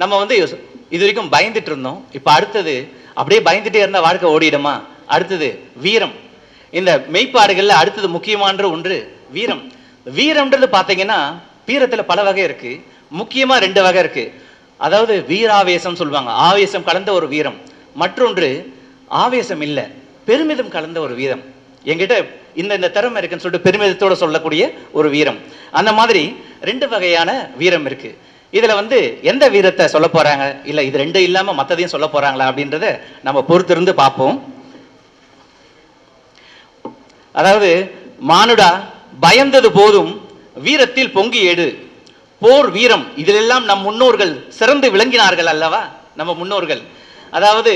நம்ம வந்து இது வரைக்கும் பயந்துட்டு இருந்தோம். இப்போ அடுத்தது அப்படியே பயந்துட்டே இருந்தால் வாழ்க்கை ஓடிடுமா? அடுத்தது வீரம். இந்த மெய்ப்பாடுகளில் அடுத்தது முக்கியமான ஒன்று வீரம். வீரம்ன்றது பார்த்தீங்கன்னா வீரத்தில் பல வகை இருக்கு. முக்கியமாக ரெண்டு வகை இருக்கு. அதாவது வீராவேசம் சொல்லுவாங்க. ஆவேசம் கலந்த ஒரு வீரம். மற்றொன்று ஆவேசம் இல்லை. பெருமிதம் கலந்த ஒரு வீரம். என்கிட்ட இந்த இந்த திறமை இருக்குன்னு சொல்லிட்டு பெருமிதத்தோட சொல்லக்கூடிய ஒரு வீரம். அந்த மாதிரி ரெண்டு வகையான வீரம் இருக்கு. இதுல வந்து எந்த வீரத்தை சொல்ல போறாங்க? இல்ல இது ரெண்டு இல்லாம மத்ததையும் சொல்ல போறாங்களா அப்படின்றத நம்ம பொறுத்திருந்து பார்ப்போம். அதாவது மானுடா பயந்தது போதும் வீரத்தில் பொங்கி எடு. போர் வீரம் இதிலெல்லாம் நம் முன்னோர்கள் சிறந்து விளங்கினார்கள் அல்லவா? நம்ம முன்னோர்கள். அதாவது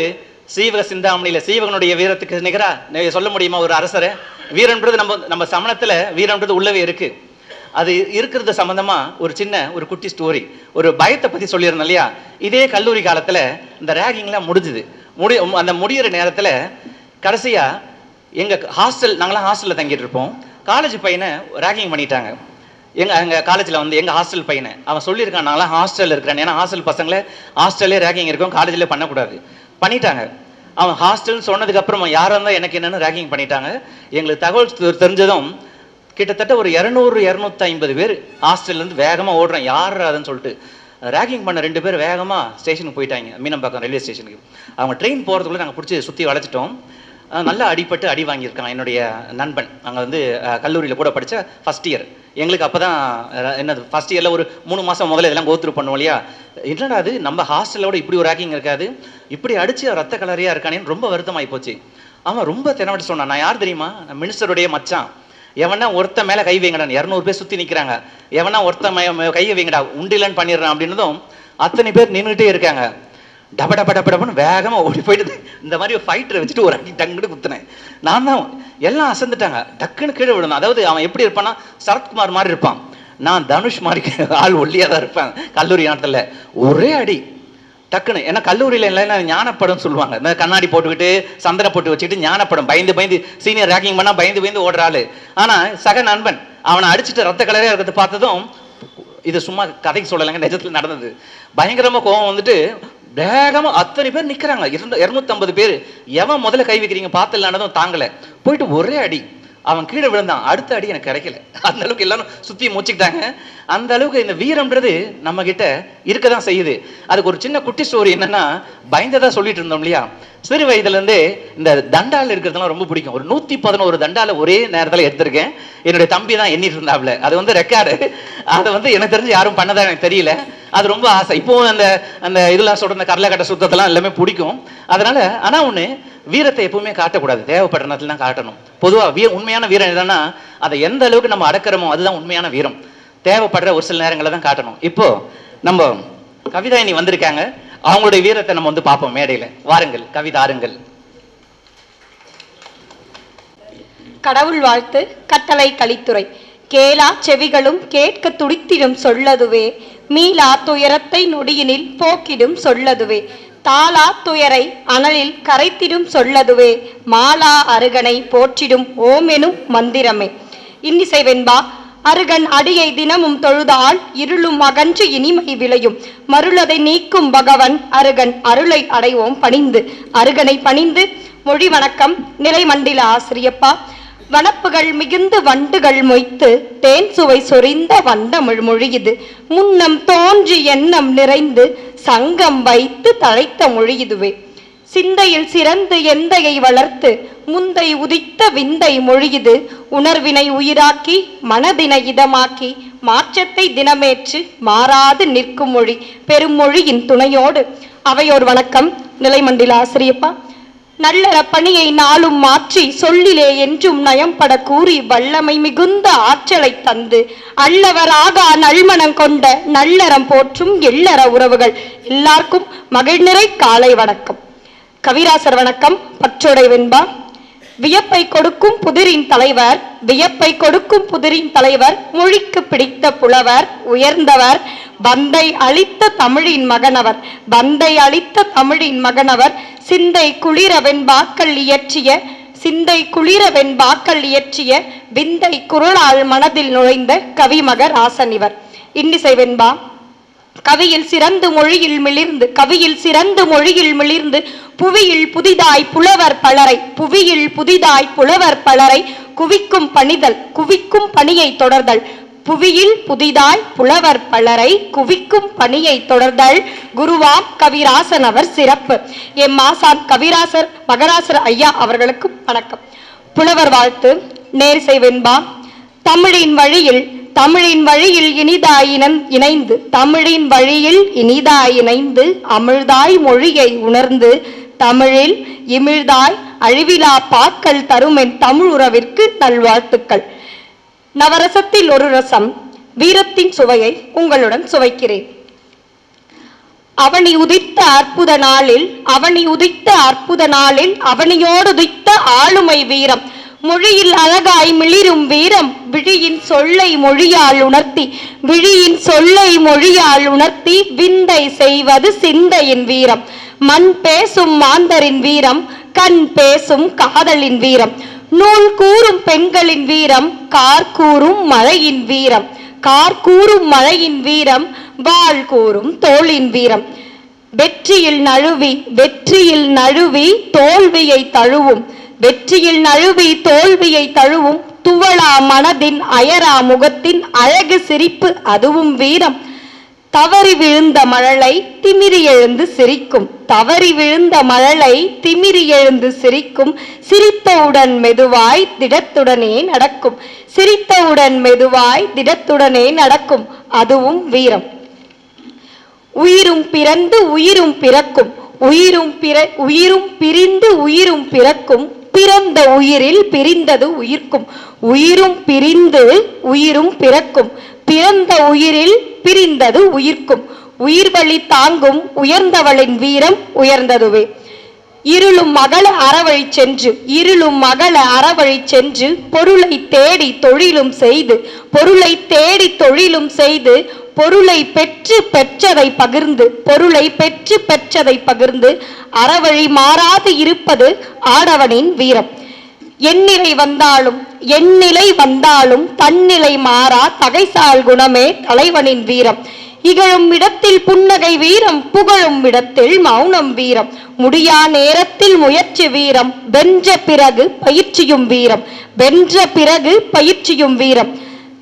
சீவக சிந்தாமணியில சீவகனுடைய வீரத்துக்கு நிகரா சொல்ல முடியுமா ஒரு அரசரை? வீரன்றது நம்ம நம்ம சமணத்துல வீரன்றது உள்ளவே இருக்கு. அது இருக்கிறது சம்மந்தமாக ஒரு சின்ன ஒரு குட்டி ஸ்டோரி ஒரு பயத்தை பத்தி சொல்லியிருந்தேன் இல்லையா? இதே கல்லூரி காலத்துல இந்த ரேகிங்லாம் முடிஞ்சுது. முடி அந்த முடியிற நேரத்துல கடைசியா எங்க ஹாஸ்டல் நாங்களாம் ஹாஸ்டல்ல தங்கிட்டு இருப்போம். காலேஜ் பையனை ரேகிங் பண்ணிட்டாங்க. எங்க எங்க காலேஜ்ல வந்து எங்க ஹாஸ்டல் பையனை. அவன் சொல்லியிருக்கான் நான்லாம் ஹாஸ்டல்ல இருக்கிறேன். ஏன்னா ஹாஸ்டல் பசங்களே ஹாஸ்டல்லே ரேகிங் இருக்கும். காலேஜ்ல பண்ணக்கூடாது. பண்ணிட்டாங்க. அவன் ஹாஸ்டல்னு சொன்னதுக்கு அப்புறமா யாரா எனக்கு என்னன்னு ரேகிங் பண்ணிட்டாங்க. எங்களுக்கு தகவல் தெரிஞ்சதும் கிட்டத்தட்ட ஒரு இரநூறு இரநூத்தி ஐம்பது பேர் ஹாஸ்டல்லேருந்து வேகமாக ஓடுறேன். யார் அதுன்னு சொல்லிட்டு ரேகிங் பண்ண ரெண்டு பேர் வேகமாக ஸ்டேஷனுக்கு போயிட்டாங்க மீனம்பாக்கம் ரயில்வே ஸ்டேஷனுக்கு அவங்க ட்ரெயின் போகிறதுக்குள்ள நாங்கள் பிடிச்சி சுற்றி வளைச்சிட்டோம் நல்லா அடிபட்டு அடி வாங்கியிருக்கான் என்னுடைய நண்பன். அங்கே வந்து கல்லூரியில் கூட படித்த ஃபஸ்ட் இயர் எங்களுக்கு அப்போ தான் என்னது ஃபஸ்ட் இயரில் ஒரு மூணு மாதம் முதல்ல இதெல்லாம் கோத்ரூ பண்ணுவோம் இல்லையா? என்னடா அது நம்ம ஹாஸ்டலோட இப்படி ஒரு ரேக்கிங் இருக்காது. இப்படி அடிச்சு ரத்த கலரியாக இருக்கானேன்னு ரொம்ப வருத்தமாகி போச்சு. அவன் ரொம்ப தினவட்டு சொன்னான் நான் யார் தெரியுமா? மினிஸ்டருடைய மச்சான். எவனா ஒருத்த மேல கை வைங்கடா இரநூறு பேர் சுத்தி நிக்கிறாங்க. எவனா ஒருத்த மே- கையை வைங்கடா உண்டிலன்னு பண்ணிடுறான் அப்படின்னதும் அத்தனை பேர் நின்றுட்டே இருக்காங்க. டப டப டப டபன்னு வேகமா ஓடி போயிடுது. இந்த மாதிரி ஒரு ஃபைட்டரை வச்சுட்டு ஒரு அடி டங்குன்னு குத்துனேன். நான் தான் எல்லாம் அசந்துட்டாங்க. டக்குன்னு கீழே விடணும் அதாவது அவன் எப்படி இருப்பான்னா சரத்குமார் மாதிரி இருப்பான். நான் தனுஷ் மாதிரி ஆள் ஒல்லியா தான் இருப்பேன். கல்லூரி நேரத்துல ஒரே அடி. டக்குன்னு. ஏன்னா கல்லூரியில் இல்லைன்னா ஞானப்படம் சொல்லுவாங்க. இந்த கண்ணாடி போட்டுக்கிட்டு சந்தன போட்டு வச்சுக்கிட்டு ஞானப்படம். பயந்து பயந்து சீனியர் ரேக்கிங் பண்ணால் பயந்து பயந்து ஓடுற ஆனால் ஆனா சக நண்பன் அவனை அடிச்சுட்டு ரத்த கலரே இருக்கிறது பார்த்ததும் இது சும்மா கதைக்கு சொல்லலைங்க நிஜத்தில் நடந்தது. பயங்கரமாக கோவம் வந்துட்டு வேகமாக அத்தனை பேர் நிற்கிறாங்க இரண்டு இரநூத்தம்பது பேர். எவன் முதல்ல கை வைக்கிறீங்க பார்த்துலானதும் தாங்கலை. போயிட்டு ஒரே அடி. அவன் கீழே விழுந்தான். அடுத்த அடி எனக்கு கிடைக்கல. அந்த அளவுக்கு எல்லாரும் சுத்தி மூச்சுக்கிட்டாங்க. அந்த அளவுக்கு இந்த வீரம்ன்றது நம்ம கிட்ட இருக்க தான் செய்யுது. அதுக்கு ஒரு சின்ன குட்டி ஸ்டோரி என்னன்னா பயந்ததா சொல்லிட்டு இருந்தோம் இல்லையா? சிறு வயதுல இருந்தே இந்த தண்டால் இருக்கிறதுலாம் ரொம்ப பிடிக்கும். ஒரு நூத்தி பதினோரு தண்டால ஒரே நேரத்துல எடுத்திருக்கேன். என்னுடைய தம்பி தான் எண்ணிட்டு இருந்தாப்ல. அது வந்து ரெக்கார்டு அதை வந்து எனக்கு தெரிஞ்சு யாரும் பண்ணதா எனக்கு தெரியல. அது ரொம்ப ஆசை. இப்போவும் அந்த அந்த இதெல்லாம் சொல்ற அந்த கடலைக்கட்டை சுத்தத்தெல்லாம் எல்லாமே பிடிக்கும். அதனால் ஆனால் ஒன்று வீரத்தை எப்பவுமே காட்டக்கூடாது. தேவைப்படுற நேரத்தில் தான் காட்டணும். பொதுவாக வீர உண்மையான வீரம் என்னன்னா அதை எந்த அளவுக்கு நம்ம அடக்கிறோமோ அதுதான் உண்மையான வீரம். தேவைப்படுற ஒரு சில நேரங்களில் தான் காட்டணும். இப்போது நம்ம கவிதாயினி வந்திருக்காங்க. அவங்களுடைய வீரத்தை நம்ம வந்து பார்ப்போம் மேடையில். வாருங்கள் கவிதாருங்கள் கடவுள் வாழ்த்து கட்டளை கலித்துறை. கேளா செவிகளும் கேட்க துடித்திடும் சொல்லதுவே. மீளா துயரத்தை நொடியினில் போக்கிடும் சொல்லதுவே. தாளா துயரை அனலில் கரைத்திடும் சொல்லதுவே. மாலா அருகனை போற்றிடும் ஓமெனும் மந்திரமே. இன்னிசை வெண்பா அருகன் அடியை தினமும் தொழுதால் இருளும் அகன்று இனிமை விளையும். மருளதை நீக்கும் பகவன் அருகன் அருளை அடைவோம் பணிந்து. அருகனை பணிந்து மொழி வணக்கம் நிலைமண்டில ஆசிரியப்பா வனப்புகள் மிகுந்து வண்டுகள் மொய்த்து தேன் சுவை சொரிந்த வண்டமிழ் மொழியுது. முன்னம் தோன்றி எண்ணம் நிறைந்து சங்கம் வைத்து தழைத்த மொழியுதுவே. சிந்தையில் சிறந்து எந்தையை வளர்த்து முந்தை உதித்த விந்தை மொழியுது. உணர்வினை உயிராக்கி மனதினை இதமாக்கி மாற்றத்தை தினமேற்று மாறாது நிற்கும் மொழி. பெருமொழியின் துணையோடு. அவையோர் வணக்கம். நிலைமண்டில ஆசிரியப்பா நல்லற பணியை நாளும் மாற்றி சொல்லிலே என்றும் நயம்பட கூறி வல்லமை மிகுந்த ஆற்றலை தந்து அல்லவராகா நல்மனம் கொண்ட நல்லறம் போற்றும் எல்லற உறவுகள் எல்லாருக்கும் மகிழ்நிறை காலை வணக்கம். கவிராசர் வணக்கம் பற்றோடை வெண்பா. வியப்பை கொடுக்கும் புதிரின் தலைவர் வியப்பை கொடுக்கும் புதிரின் தலைவர் மொழிக்கு பிடித்த புலவர் உயர்ந்தவர் பந்தை அளித்த தமிழின் மகனவர். பந்தை அளித்த தமிழின் மகனவர். சிந்தை குளிரவென் வாக்கள் இயற்றிய சிந்தை குளிரவென் வாக்கள் இயற்றிய விந்தை குரலால் மனதில் நுழைந்த கவிமகர் ஆசனிவர் இன்னிசை வெண்பா கவியில் சிறந்து மொழியில் மிளிர்ந்து கவியில் சிறந்து மொழியில் மிளிர்ந்து புவியில் புதிதாய் புலவர் பலரை புவியில் புதிதாய் புலவர் பலரை குவிக்கும் பணிதல் குவிக்கும் பணியை தொடர்தல் புவியில் புதிதாய் புலவர் பலரை குவிக்கும் பணியை தொடர்தல் குருவாம் கவிராசன் அவர் சிறப்பு. எம் மாசான் கவிராசர் மகராசர் ஐயா அவர்களுக்கு வணக்கம். புலவர் வாழ்த்து நேர்சை வெண்பா. தமிழின் வழியில் தமிழின் வழியில் இனிதாயினம் இணைந்து தமிழின் வழியில் இனிதாய் இணைந்து அமிழ்தாய் மொழியை உணர்ந்து தமிழில் இமிழ்தாய் அழிவிலா பாக்கள் தருமென் தமிழ் உறவிற்கு நல்வாழ்த்துக்கள். நவரசத்தில் ஒரு ரசம் வீரத்தின் சுவையை உங்களுடன் சுவைக்கிறேன். அவனி உதித்த அற்புத நாளில் அவனி உதித்த அற்புத நாளில் அவனியோடு உதித்த ஆளுமை வீரம். மொழியில் அழகாய் மிளிரும் வீரம் விழியின் சொல்லை மொழியால் உணர்த்தி விழியின் சொல்லை மொழியால் உணர்த்தி விந்தை செய்வது சிந்தையின் வீரம். மண் பேசும் மாந்தரின் வீரம் கண் பேசும் காதலின் வீரம். நூல் கூறும் பெண்களின் வீரம் கார் கூறும் மழையின் வீரம். கார் கூறும் மழையின் வீரம் வாள் கூறும் தோளின் வீரம். வெற்றியில் நழுவி வெற்றியில் நழுவி தோல்வியை தழுவும். வெற்றியில் நழுவி தோல்வியை தழுவும் துவளா மனதின் அயரா முகத்தின் அழகு சிரிப்பு அதுவும் வீரம். தவறி விழுந்த மழலை திமிரி எழுந்து சிரிக்கும். தவறி விழுந்த மழலை திமிரி எழுந்து சிரிக்கும். சிரித்தவுடன் மெதுவாய் திடத்துடனே நடக்கும். சிரித்தவுடன் மெதுவாய் திடத்துடனே நடக்கும். அதுவும் வீரம். உயிரும் பிறந்து உயிரும் பிறக்கும். உயிரும் பிற உயிரும் பிரிந்து உயிரும் பிறக்கும். பிறந்த உயிரில் பிரிந்தது உயிர்க்கும். உயிரும் பிரிந்து உயிரும் பிறக்கும். பிறந்த உயிரில் பிரிந்தது உயிர்க்கும். உயிர் வழி தாங்கும் உயர்ந்தவளின் வீரம் உயர்ந்ததுவே. இருளும் மகள அறவழி சென்று இருளும் மகள அறவழி சென்று பொருளை தேடி தொழிலும் செய்து பொருளை தேடி தொழிலும் செய்து பொருளை பெற்று பெற்றதை பகிர்ந்து பொருளை பெற்று பெற்றதை பகிர்ந்து அறவழி மாறாது இருப்பது ஆடவனின் வீரம். எண்ணிலை வந்தாலும் எண்ணிலை வந்தாலும் தன்னிலை மாறா தகைசால் குணமே தலைவனின் வீரம். இகழும் இடத்தில் புன்னகை வீரம் புகழும் இடத்தில் மௌனம் வீரம். முடியா நேரத்தில் முயற்சி வீரம் வென்ற பிறகு பயிற்சியும் வீரம். வென்ற பிறகு பயிற்சியும் வீரம்.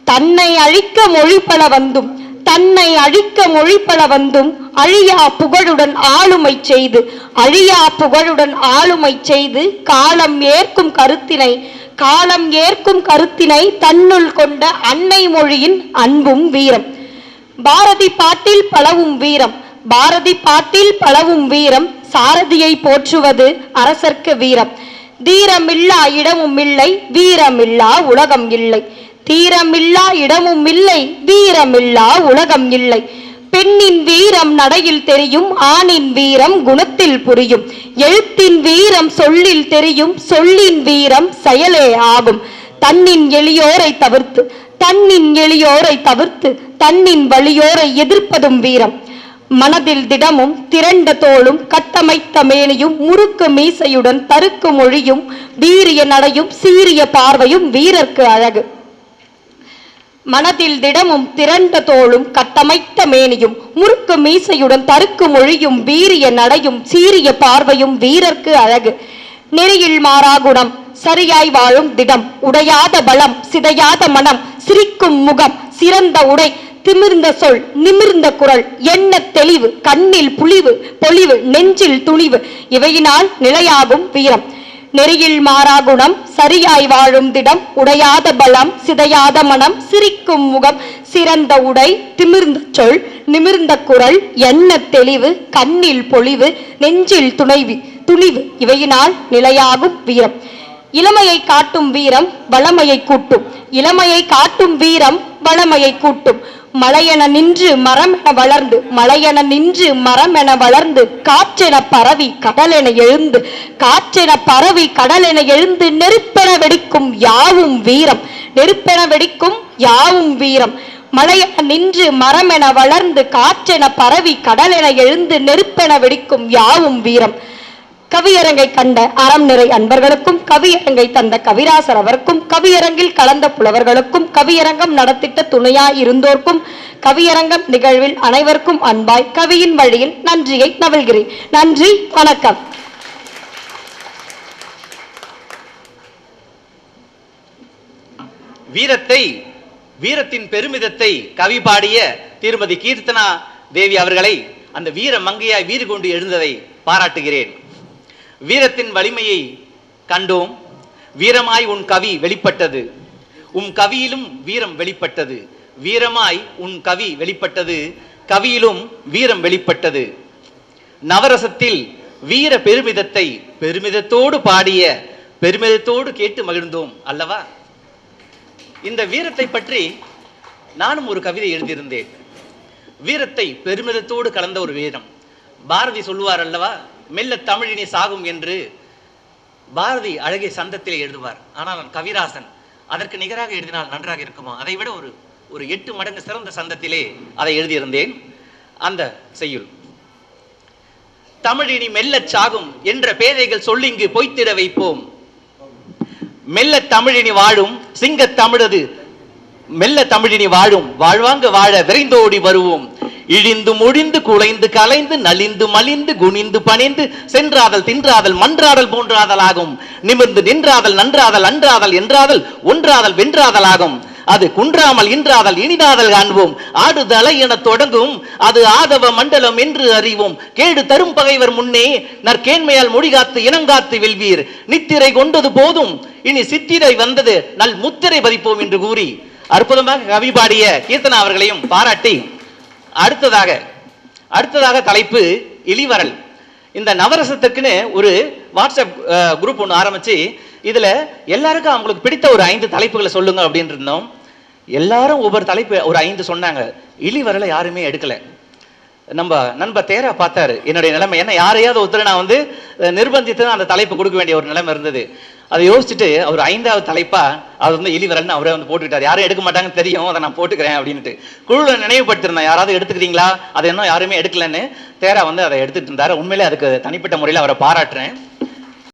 தன்னை அழிக்க மொழிபல வந்தும் தன்னை அழிக்க மொழிபல வந்தும் அழியா புகழுடன் ஆளுமை செய்து அழியா புகழுடன் ஆளுமை செய்து காலம் ஏற்கும் கருத்தினை காலம் ஏற்கும் கருத்தினை தன்னுள் கொண்ட அன்னை மொழியின் அன்பும் வீரம். பாரதி பாட்டில் பலவும் வீரம். பாரதி பாட்டில் பலவும் வீரம். சாரதியை போற்றுவது அரசர்க்கு வீரம். தீரமில்லா இடமும் இல்லை வீரமில்லா உலகம் இல்லை. தீரமில்லா இடமும் இல்லை வீரமில்லா உலகம் இல்லை. பெண்ணின் வீரம் நடையில் தெரியும் ஆணின் வீரம் குணத்தில் புரியும். எழுத்தின் வீரம் சொல்லில் தெரியும் சொல்லின் வீரம் செயலே ஆகும். தன்னின் எளியோரை தவிர்த்து தன்னின் எளியோரை தவிர்த்து தன்னின் வழியோரை எதிர்ப்பதும் வீரம். மனதில் திடமும் திரண்ட தோளும் கட்டமைத்த மேனியும் முறுக்கு மீசையுடன் தருக்கு மொழியும் வீரிய நடையும் சீரிய பார்வையும் வீரர்க்கு அழகு. மனதில் திடமும் திரண்ட தோளும் கட்டமைத்த மேனியும் முறுக்கு மீசையுடன் தருக்கு மொழியும் வீரிய நடையும் சீரிய பார்வையும் வீரர்க்கு அழகு. நெறியில் மாறா குணம் சரியாய் வாழும் திடம் உடையாத பலம் சிதையாத மனம் சிரிக்கும் முகம் சிறந்த உடை திமிர்ந்த சொல் நிமிர்ந்த குரல் எண்ண தெளிவு கண்ணில் புலிவு பொலிவு நெஞ்சில் துணிவு இவையினால் நிலையாகும் வீரம். நெறியில் மாறா குணம் சரியாய் வாழும் திடம் உடையாத பலம் சிதையாத மனம் சிரிக்கும் முகம் சிறந்த உடை திமிர்ந்த சொல் நிமிர்ந்த குரல் எண்ண தெளிவு கண்ணில் பொலிவு நெஞ்சில் துணைவி துணிவு இவையினால் நிலையாகும் வீரம். இளமையை காட்டும் வீரம் வளமையை கூட்டும். இளமையை காட்டும் வீரம் வளமையை கூட்டும். மலையென நின்று மரம் என வளர்ந்து மலையென நின்று மரம் என வளர்ந்து காற்றென பரவி கடலென எழுந்து காற்றென பரவி கடலென எழுந்து நெருப்பென வெடிக்கும் யாவும் வீரம் நெருப்பென வெடிக்கும் யாவும் வீரம். மலையென நின்று மரம் என வளர்ந்து காற்றென பரவி கடலென எழுந்து நெருப்பென வெடிக்கும் யாவும் வீரம். கவியரங்கை கண்ட அறம் நிறை அன்பர்களுக்கும் கவியரங்கை தந்த கவிராசர் அவருக்கும் கவியரங்கில் கலந்த புலவர்களுக்கும் கவியரங்கம் நடத்திட்ட துணையாய் இருந்தோர்க்கும் கவியரங்கம் நிகழ்வில் அனைவருக்கும் அன்பாய் கவியின் வழியில் நன்றியை நவல்கிறேன் நன்றி வணக்கம். வீரத்தை வீரத்தின் பெருமிதத்தை கவி பாடிய திருமதி கீர்த்தனா தேவி அவர்களை அந்த வீர மங்கையாய் வீறு கொண்டு எழுந்ததை பாராட்டுகிறேன். வீரத்தின் வலிமையை கண்டோம். வீரமாய் உன் கவி வெளிப்பட்டது. உம் கவியிலும் வீரம் வெளிப்பட்டது. வீரமாய் உன் கவி வெளிப்பட்டது. கவியிலும் வீரம் வெளிப்பட்டது. நவரசத்தில் வீர பெருமிதத்தை பெருமிதத்தோடு பாடிய பெருமிதத்தோடு கேட்டு மகிழ்ந்தோம் அல்லவா? இந்த வீரத்தை பற்றி நானும் ஒரு கவிதை எழுதியிருந்தேன். வீரத்தை பெருமிதத்தோடு கலந்த ஒரு வீரம். பாரதி சொல்லுவார் அல்லவா? மெல்ல தமிழினி சாகும் என்று பாரதி அழகிய சந்தத்திலே எழுதுவார். ஆனால் கவிராசன் அதற்கு நிகராக எழுதினால் நன்றாக இருக்குமா? அதை விட ஒரு ஒரு எட்டு மடங்கு சிறந்த சந்தத்திலே அதை எழுதியிருந்தேன். அந்த செய்யுள். தமிழினி மெல்லச் சாகும் என்ற பேதைகள் சொல்லிங்கு பொய்த்திட வைப்போம். மெல்ல தமிழினி வாழும் சிங்கத் தமிழது மெல்ல தமிழினி வாழும். வாழ்வாங்க வாழ விரைந்தோடி வருவோம். இழிந்து முடிந்து குலைந்து கலைந்து நலிந்து மலிந்து குனிந்து பணிந்து சென்றாதல் தின்றாதல் மன்றாதல் போன்றாதல் ஆகும் நிமிர்ந்து நின்றாதல் நன்றாதல் அன்றாதல் என்றாதல் ஒன்றாதல் வென்றாதல் ஆகும் அது குன்றாமல் இன்றாதல் இனிதாதல் காண்போம். ஆடுதலை என தொடங்கும். அது ஆதவ மண்டலம் என்று அறிவோம். கேடு தரும் பகைவர் முன்னே நற்கேண்மையால் மொழிகாத்து இனங்காத்து வெல்வீர். நித்திரை கொண்டது போதும். இனி சித்திரை வந்தது. நல் முத்திரை பதிப்போம் என்று கூறி. அற்புதமாக கவி பாடிய கீர்த்தனா அவர்களையும் பாராட்டி அடுத்ததாக அடுத்ததாக தலைப்பு இளிவரல் இந்த நவரசத்துக்குன்னு ஒரு வாட்ஸ்அப் குரூப் ஒன்று ஆரம்பிச்சு இதுல எல்லாருக்கும் அவங்களுக்கு பிடித்த ஒரு ஐந்து தலைப்புகளை சொல்லுங்க அப்படின்னு இருந்தோம். எல்லாரும் ஒவ்வொரு தலைப்பு ஒரு ஐந்து சொன்னாங்க. இளிவரலை யாருமே எடுக்கல. நம்ம நண்பர் தேரா பார்த்தாரு என்னுடைய நிலைமை ஏன்னா யாரையாவது ஒருத்தர் நான் வந்து நிர்பந்தித்து தான் அந்த தலைப்பு கொடுக்க வேண்டிய ஒரு நிலைமை இருந்தது. அதை யோசிச்சுட்டு அவர் ஐந்தாவது தலைப்பா அவர் வந்து இளிவரல்னு அவரே வந்து போட்டுக்கிட்டார். யாரும் எடுக்க மாட்டாங்கன்னு தெரியும் அதை நான் போட்டுக்கிறேன் அப்படின்ட்டு குழுவில் நினைவுபடுத்திருந்தேன் யாராவது எடுத்துக்கிறீங்களா? அதை இன்னும் யாருமே எடுக்கலன்னு. தேரா வந்து அதை எடுத்துட்டு இருந்தாரு. உண்மையிலே அதுக்கு தனிப்பட்ட முறையில் அவரை பாராட்டுறேன்.